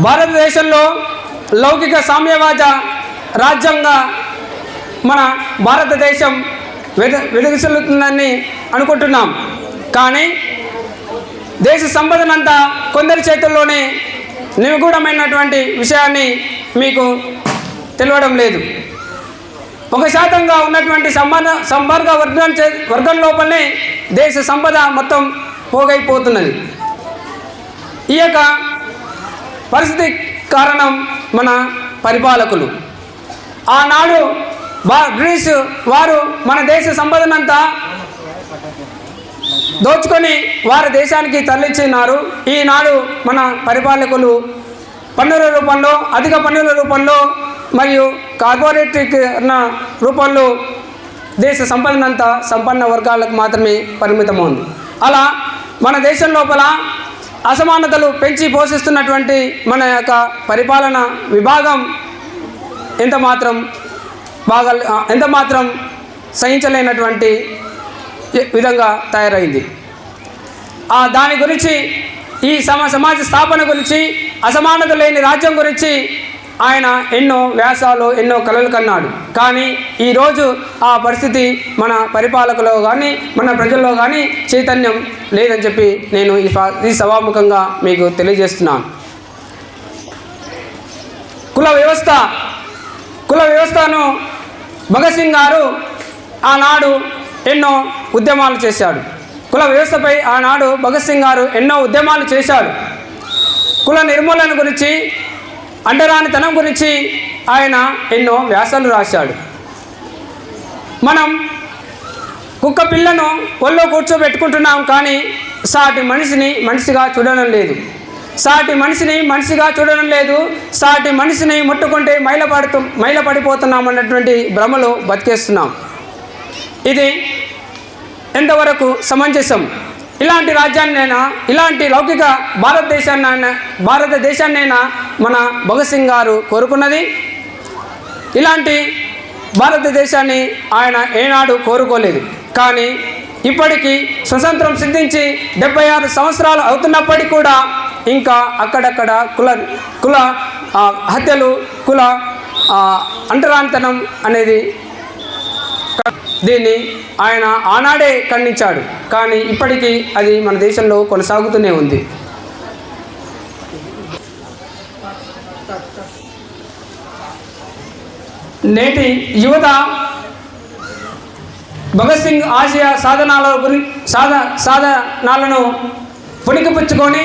భారతదేశంలో లౌకిక సామ్యవాద రాజ్యంగా మన భారతదేశం వెద వెదగిసలుతుందని అనుకుంటున్నాం. కానీ దేశ సంపదనంతా కొందరి చేతుల్లోనే నిగూఢమైనటువంటి విషయాన్ని మీకు తెలియడం లేదు. ఒక శాతంగా ఉన్నటువంటి సంబంధ సంవర్గ వర్గం చే వర్గం లోపలనే దేశ సంపద మొత్తం పోగైపోతున్నది. ఈ యొక్క పరిస్థితి కారణం మన పరిపాలకులు. ఆనాడు బా బ్రిటిష్ వారు మన దేశ సంపదనంతా దోచుకొని వారి దేశానికి తరలించినారు ఈనాడు మన పరిపాలకులు పన్నుల రూపంలో అధిక పన్నుల రూపంలో మరియు కార్పొరేటీకరణ రూపంలో దేశ సంపదనంతా సంపన్న వర్గాలకు మాత్రమే పరిమితమైంది అలా మన దేశం లోపల అసమానతలు పెంచి పోషిస్తున్నటువంటి మన యొక్క పరిపాలన విభాగం ఎంత మాత్రం బాగా ఎంత మాత్రం సహించలేనటువంటి విధంగా తయారైంది. ఆ దాని గురించి ఈ సమ సమాజ స్థాపన గురించి అసమానత లేని రాజ్యం గురించి ఆయన ఎన్నో వ్యాసాలు ఎన్నో కళలు కన్నాడు. కానీ ఈరోజు ఆ పరిస్థితి మన పరిపాలకులో కానీ మన ప్రజల్లో కానీ చైతన్యం లేదని చెప్పి నేను ఈ ఈ సభాముఖంగా మీకు తెలియజేస్తున్నాను. కుల వ్యవస్థ కుల వ్యవస్థను భగత్ సింగ్ గారు ఆనాడు ఎన్నో ఉద్యమాలు చేశాడు. కుల వ్యవస్థపై ఆనాడు భగత్ సింగ్ గారు ఎన్నో ఉద్యమాలు చేశాడు. కుల నిర్మూలన గురించి అంటరానితనం గురించి ఆయన ఎన్నో వ్యాసాలు రాశాడు. మనం కుక్క పిల్లను ఒళ్ళో కూర్చోబెట్టుకుంటున్నాం కానీ సాటి మనిషిని మనిషిగా చూడడం లేదు. సాటి మనిషిని మనిషిగా చూడడం లేదు. సాటి మనిషిని ముట్టుకుంటే మైలపడుతూ మైలపడిపోతున్నాం అన్నటువంటి భ్రమలో బతికేస్తున్నాం. ఇది ఎంతవరకు సమంజసం? ఇలాంటి రాజ్యాన్నైనా ఇలాంటి లౌకిక భారతదేశాన్ని భారతదేశాన్నైనా మన భగత్ సింగ్ గారు కోరుకున్నది. ఇలాంటి భారతదేశాన్ని ఆయన ఏనాడు కోరుకోలేదు. కానీ ఇప్పటికీ స్వతంత్రం సిద్ధించి డెబ్బై ఆరు సంవత్సరాలు అవుతున్నప్పటికీ కూడా ఇంకా అక్కడక్కడ కుల కుల హత్యలు కుల అంటరాంతనం అనేది దీన్ని ఆయన ఆనాడే ఖండించాడు. కానీ ఇప్పటికీ అది మన దేశంలో కొనసాగుతూనే ఉంది. నేటి యువత భగత్ సింగ్ ఆశయ సాధనాల గురి సాధ సాధనాలను పుణికిపుచ్చుకొని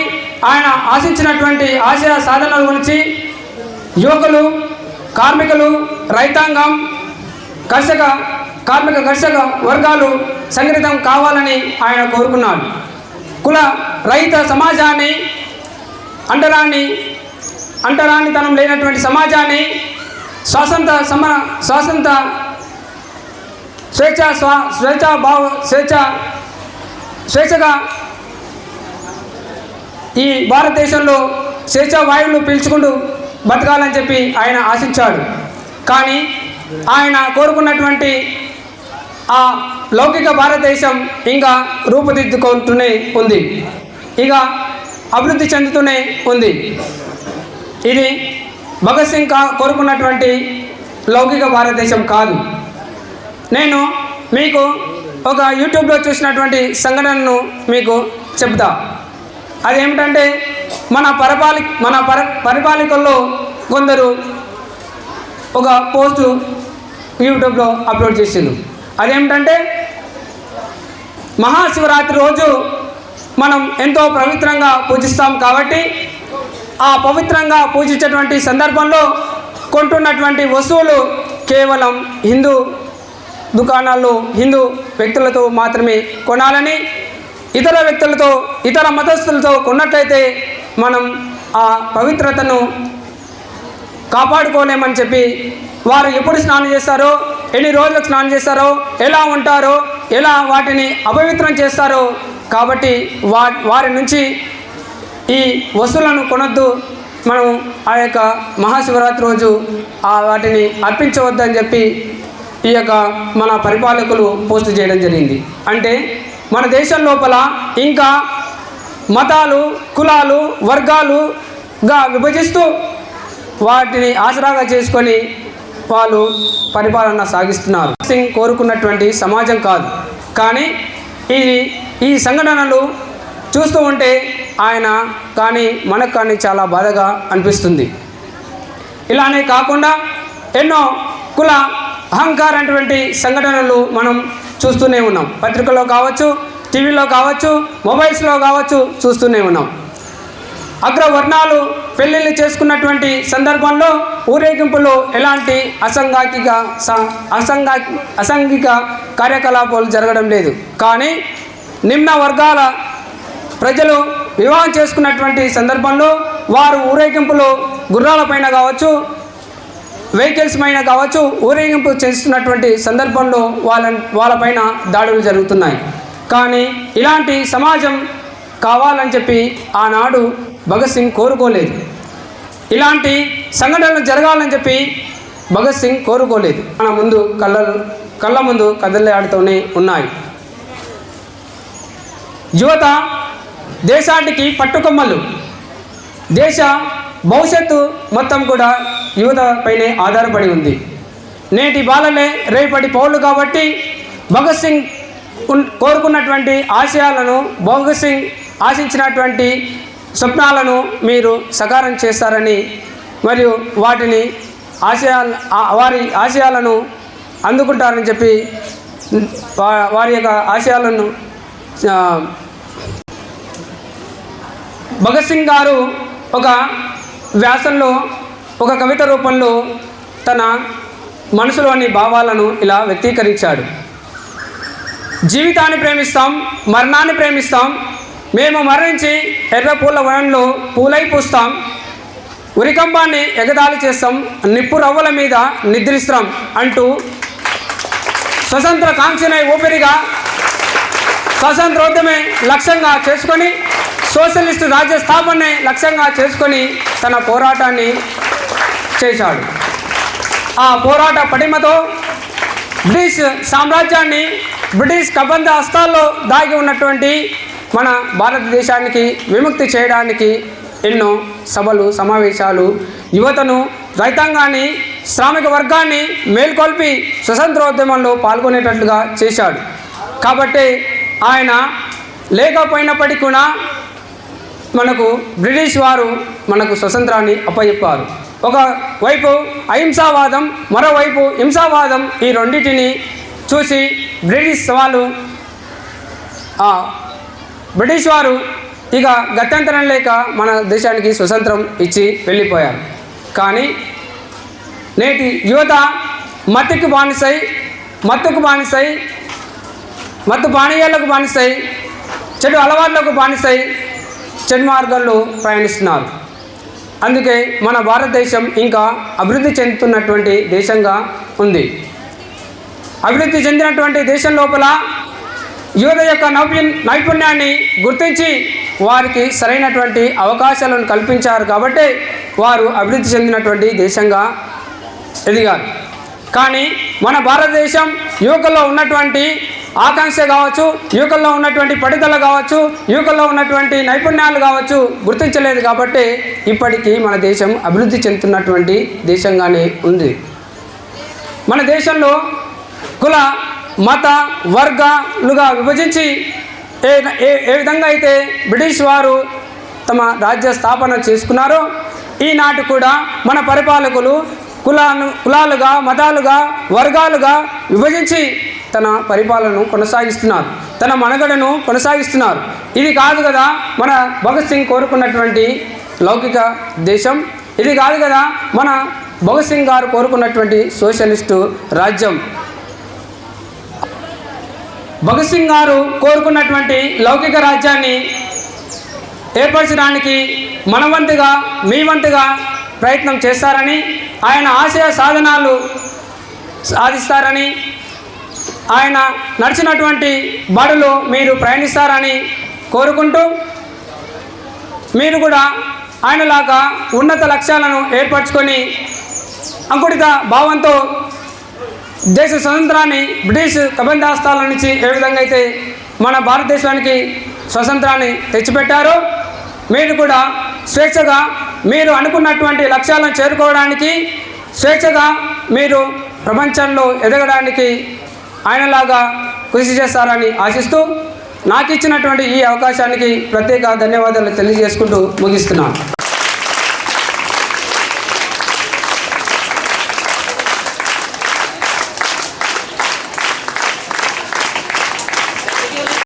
ఆయన ఆశించినటువంటి ఆశయ సాధనాల గురించి యువకులు కార్మికులు రైతాంగం కర్షక కార్మిక కర్షక వర్గాలు సంఘటితం కావాలని ఆయన కోరుకున్నాడు. కుల రైత సమాజాన్ని అంటరాని అంటరానితనం లేనటువంటి సమాజాన్ని స్వాతంత్ర సమ స్వాతంత్ర స్వేచ్ఛ స్వా స్వేచ్ఛ భావ స్వేచ్ఛ స్వేచ్ఛగా ఈ భారతదేశంలో స్వేచ్ఛ వాయువులు పీల్చుకుంటూ బతకాలని చెప్పి ఆయన ఆశించాడు. కానీ ఆయన కోరుకున్నటువంటి ఆ లౌకిక భారతదేశం ఇంకా రూపుదిద్దుకుంటూనే ఉంది. ఇక అభివృద్ధి చెందుతూనే ఉంది. ఇది భగత్ సింగ్ కా కోరుకున్నటువంటి లౌకిక భారతదేశం కాదు. నేను మీకు ఒక యూట్యూబ్లో చూసినటువంటి సంఘటనను మీకు చెప్తా. అదేమిటంటే మన పరిపాలి మన పర పరిపాలకుల్లో కొందరు ఒక పోస్టు యూట్యూబ్లో అప్లోడ్ చేసిండు అదేమిటంటే మహాశివరాత్రి రోజు మనం ఎంతో పవిత్రంగా పూజిస్తాం కాబట్టి ఆ పవిత్రంగా పూజించేటువంటి సందర్భంలో కొంటున్నటువంటి వస్తువులు కేవలం హిందూ దుకాణాల్లో హిందూ వ్యక్తులతో మాత్రమే కొనాలని ఇతర వ్యక్తులతో ఇతర మతస్థులతో కొన్నట్లయితే మనం ఆ పవిత్రతను కాపాడుకోలేమని చెప్పి వారు ఎప్పుడు స్నానం చేస్తారో ఎన్ని రోజులకు స్నానం చేస్తారో ఎలా ఉంటారో ఎలా వాటిని అపవిత్రం చేస్తారో కాబట్టి వా వారి నుంచి ఈ వస్తువులను కొనొద్దు. మనం ఆ యొక్క మహాశివరాత్రి రోజు ఆ వాటిని అర్పించవద్దని చెప్పి ఈ యొక్క మన పరిపాలకులు పోస్ట్ చేయడం జరిగింది. అంటే మన దేశం లోపల ఇంకా మతాలు కులాలు వర్గాలుగా విభజిస్తూ వాటిని ఆసరాగా చేసుకొని వాళ్ళు పరిపాలన సాగిస్తున్నారు. సింగ్ కోరుకున్నటువంటి సమాజం కాదు. కానీ ఈ ఈ సంఘటనలు చూస్తూ ఉంటే ఆయన కానీ మనకు కానీ చాలా బాధగా అనిపిస్తుంది. ఇలానే కాకుండా ఎన్నో కుల అహంకారటువంటి సంఘటనలు మనం చూస్తూనే ఉన్నాం. పత్రికల్లో కావచ్చు టీవీలో కావచ్చు మొబైల్స్లో కావచ్చు చూస్తూనే ఉన్నాం. అగ్రవర్ణాలు పెళ్ళిళ్ళు చేసుకున్నటువంటి సందర్భంలో ఊరేగింపులో ఎలాంటి అసంఘాకిక అసంఘా అసంఘిక కార్యకలాపాలు జరగడం లేదు. కానీ నిమ్న వర్గాల ప్రజలు వివాహం చేసుకున్నటువంటి సందర్భంలో వారు ఊరేగింపులు గుర్రాలపైన కావచ్చు వెహికల్స్ పైన కావచ్చు ఊరేగింపు చేస్తున్నటువంటి సందర్భంలో వాళ్ళ వాళ్ళపైన దాడులు జరుగుతున్నాయి. కానీ ఇలాంటి సమాజం కావాలని చెప్పి ఆనాడు భగత్ సింగ్ కోరుకోలేదు. ఇలాంటి సంఘటనలు జరగాలని చెప్పి భగత్ సింగ్ కోరుకోలేదు. మన ముందు కళ్ళ కళ్ళ ముందు కదలాడుతూనే ఉన్నాయి. యువత దేశానికి పట్టుకొమ్మలు. దేశ భవిష్యత్తు మొత్తం కూడా యువత పైనే ఆధారపడి ఉంది. నేటి బాలలే రేపటి పౌరులు కాబట్టి భగత్ సింగ్ కోరుకున్నటువంటి ఆశయాలను భగత్ సింగ్ ఆశించినటువంటి స్వప్నాలను మీరు సకారం చేస్తారని మరియు వాటిని ఆశయాల వారి ఆశయాలను అందుకుంటారని చెప్పి వారి యొక్క ఆశయాలను భగత్ సింగ్ గారు ఒక వ్యాసంలో ఒక కవిత రూపంలో తన మనసులోని భావాలను ఇలా వ్యక్తీకరించాడు. జీవితాన్ని ప్రేమిస్తాం మరణాన్ని ప్రేమిస్తాం మేము మరణించి ఎర్ర పూల వనంలో పూలై పూస్తాం. ఉరికంబాన్ని ఎగదాలి చేస్తాం. నిప్పు రవ్వల మీద నిద్రిస్తాం అంటూ స్వతంత్ర కాంక్షనే ఊపిరిగా స్వతంత్రోద్యమే లక్ష్యంగా చేసుకొని సోషలిస్ట్ రాజ్య స్థాపనే లక్ష్యంగా చేసుకొని తన పోరాటాన్ని చేశాడు. ఆ పోరాట పటిమతో బ్రిటిష్ సామ్రాజ్యాన్ని బ్రిటిష్ కబంధ హస్తాల్లో దాగి ఉన్నటువంటి మన భారతదేశానికి విముక్తి చేయడానికి ఎన్నో సభలు సమావేశాలు యువతను రైతాంగాన్ని శ్రామిక వర్గాన్ని మేల్కొల్పి స్వతంత్రోద్యమంలో పాల్గొనేటట్లుగా చేశాడు. కాబట్టి ఆయన లేకపోయినప్పటికీ కూడా మనకు బ్రిటిష్ వారు మనకు స్వతంత్రాన్ని అప్పచెప్పారు ఒక వైపు అహింసావాదం మరోవైపు హింసావాదం ఈ రెండింటిని చూసి బ్రిటిష్ వాళ్ళు ఆ, బ్రిటిష్ వారు ఇక గత్యంతరం లేక మన దేశానికి స్వతంత్రం ఇచ్చి వెళ్ళిపోయారు. కానీ నేటి యువత మత్తుకు బానిసై మత్తుకు బానిసై మత్తు పానీయాలకు బానిసై చెడు అలవాట్లకు బానిసై చెడు మార్గంలో ప్రయాణిస్తున్నారు. అందుకే మన భారతదేశం ఇంకా అభివృద్ధి చెందుతున్నటువంటి దేశంగా ఉంది. అభివృద్ధి చెందినటువంటి దేశం లోపల యువత యొక్క నైపుణ్య నైపుణ్యాన్ని గుర్తించి వారికి సరైనటువంటి అవకాశాలను కల్పించారు కాబట్టి వారు అభివృద్ధి చెందినటువంటి దేశంగా ఎదిగారు. కానీ మన భారతదేశం యువకుల్లో ఉన్నటువంటి ఆకాంక్ష కావచ్చు యువకుల్లో ఉన్నటువంటి పడితలు కావచ్చు యువకుల్లో ఉన్నటువంటి నైపుణ్యాలు కావచ్చు గుర్తించలేదు కాబట్టి ఇప్పటికీ మన దేశం అభివృద్ధి చెందుతున్నటువంటి దేశంగానే ఉంది. మన దేశంలో కుల మత వర్గాలుగా విభజించి ఏ ఏ ఏ విధంగా అయితే బ్రిటిష్ వారు తమ రాజ్య స్థాపన చేసుకున్నారో ఈనాటి కూడా మన పరిపాలకులు కులాను కులాలుగా మతాలుగా వర్గాలుగా విభజించి తన పరిపాలనను కొనసాగిస్తున్నారు. తన మనుగడను కొనసాగిస్తున్నారు. ఇది కాదు కదా మన భగత్ సింగ్ కోరుకున్నటువంటి లౌకిక దేశం. ఇది కాదు కదా మన భగత్ సింగ్ గారు కోరుకున్నటువంటి సోషలిస్టు రాజ్యం. భగత్ సింగ్ గారు కోరుకున్నటువంటి లౌకిక రాజ్యాన్ని ఏర్పరచడానికి మన వంతుగా మీ వంతుగా ప్రయత్నం చేస్తారని ఆయన ఆశయ సాధనాలు సాధిస్తారని ఆయన నడిచినటువంటి బడులు మీరు ప్రయాణిస్తారని కోరుకుంటూ మీరు కూడా ఆయనలాగా ఉన్నత లక్ష్యాలను ఏర్పరచుకొని అంకుడిత భావంతో దేశ స్వతంత్రాన్ని బ్రిటిష్ కబంధాస్తాల నుంచి ఏ విధంగా అయితే మన భారతదేశానికి స్వతంత్రాన్ని తెచ్చిపెట్టారో మీరు కూడా స్వేచ్ఛగా మీరు అనుకున్నటువంటి లక్ష్యాలను చేరుకోవడానికి స్వేచ్ఛగా మీరు ప్రపంచంలో ఎదగడానికి ఆయనలాగా కృషి చేస్తారని ఆశిస్తూ నాకు ఇచ్చినటువంటి ఈ అవకాశానికి ప్రత్యేక ధన్యవాదాలు తెలియజేసుకుంటూ ముగిస్తున్నాను.